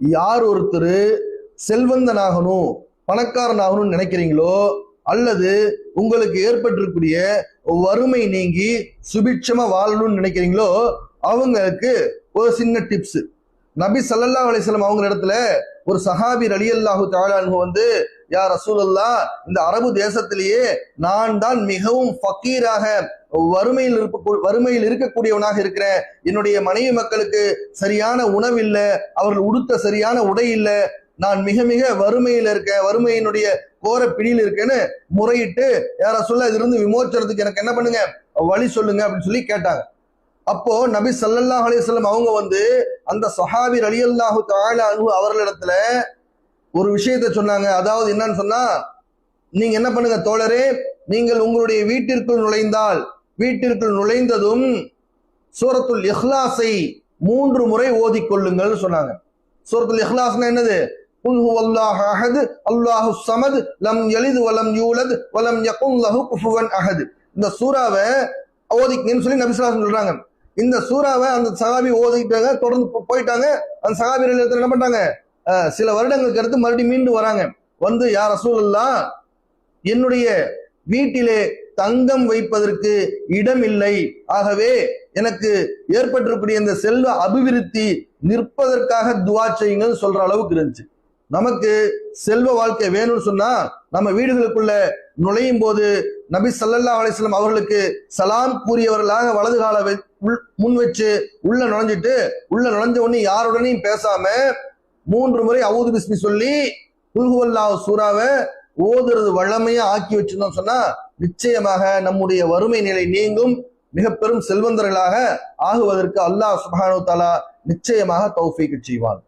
யார் ஒருத்தர் செல்வந்தனாகணும் பணக்காரனாகணும்னு நினைக்கிறீங்களோ அல்லது உங்களுக்கு ஏற்பட்டிருக்கூடிய வறுமை நீங்கி சுபிட்சமா வாழணும்னு நினைக்கிறீங்களோ அவங்களுக்கு ஒரு சின்ன டிப்ஸ் நபி சல்லல்லா அலிஸ்லாம் அவங்க இடத்துல ஒரு சஹாபி அலி அல்லாஹு அன்ஹு வந்து யார் ரசூலல்லா இந்த அரபு தேசத்திலேயே நான் தான் மிகவும் ஃபக்கீராக வறுமையில் இருப்ப வறுமையில் இருக்கக்கூடியவனாக இருக்கிறேன் என்னுடைய மனைவி மக்களுக்கு சரியான உணவு இல்லை அவர்கள் உடுத்த சரியான உடை இல்லை நான் மிக மிக வறுமையில் இருக்கேன் வறுமையினுடைய கோர பிடியில் இருக்கேன்னு முறையிட்டு யார சொல்ல இதிலிருந்து விமோச்சனத்துக்கு எனக்கு என்ன பண்ணுங்க? வழி சொல்லுங்க அப்படின்னு சொல்லி கேட்டாங்க. அப்போ நபி ஸல்லல்லாஹு அலைஹி அவங்க வந்து அந்த சஹாபி அலியல்லாஹு தஆலா அன்ஹு அவர்களிடத்துல ஒரு விஷயத்தை சொன்னாங்க. அதாவது என்னன்னு சொன்னா நீங்க என்ன பண்ணுங்க தோழரே நீங்கள் உங்களுடைய வீட்டிற்குள் நுழைந்தால் வீட்டிற்குள் நுழைந்ததும் சூரத்துல் இஹ்லாஸை மூன்று முறை ஓதிக்கொள்ளுங்கள் சொன்னாங்க. சூரத்துல் இஹ்லாஸ்னா என்னது? குல் ஹுவல்லாஹு அஹத் அல்லாஹு ஸமத் லம் யலித் வலம் யூலத் வலம் யகுல் லஹு குஃபுவன் அஹது. இந்த சூறாவை ஓதிக்கங்கன்னு சொல்லி நபி ஸல்லல்லாஹு சொல்றாங்க. இந்த சூறாவை அந்த சகாபி ஓதிக்கிட்டாங்க தொடர்ந்து போயிட்டாங்க. அந்த சகாபி என்ன பண்ணிட்டாங்க? சில வருடங்களுக்கு அடுத்து மறுபடியும் மீண்டு வராங்க. வந்து யார் ரசூலுல்லா என்னுடைய வீட்டிலே தங்கம் வைப்பதற்கு இடம் இல்லை ஆகவே எனக்கு ஏற்பட்டிருக்கக்கூடிய இந்த செல்வ அபிவிருத்தி நிற்பதற்காக துவா செய்யுங்கன்னு சொல்ற அளவுக்கு இருந்துச்சு. நமக்கு செல்வ வாழ்க்கை வேணும்னு சொன்னா நம்ம வீடுகளுக்குள்ள நுழையும் போது நபி சல்லல்லா அலைஹி அவர்களுக்கு சலாம் கூறியவர்களாக வலது கால உள்- முன் வச்சு உள்ள நுழைஞ்சிட்டு உள்ள நுழைஞ்ச உடனே யாருடனையும் பேசாம மூன்று முறை அவுது பிஸ்மி சொல்லி குல்ஹுவல்லாஹ் சூறாவை ஓதுறது வழமையா ஆக்கி வச்சிருந்தோம் சொன்னா நிச்சயமாக நம்முடைய வறுமை நிலை நீங்கும். மிக பெரும் செல்வந்தர்களாக ஆகுவதற்கு அல்லாஹ் சுபானு தாலா நிச்சயமாக தௌஃபீக்கு செய்வான்.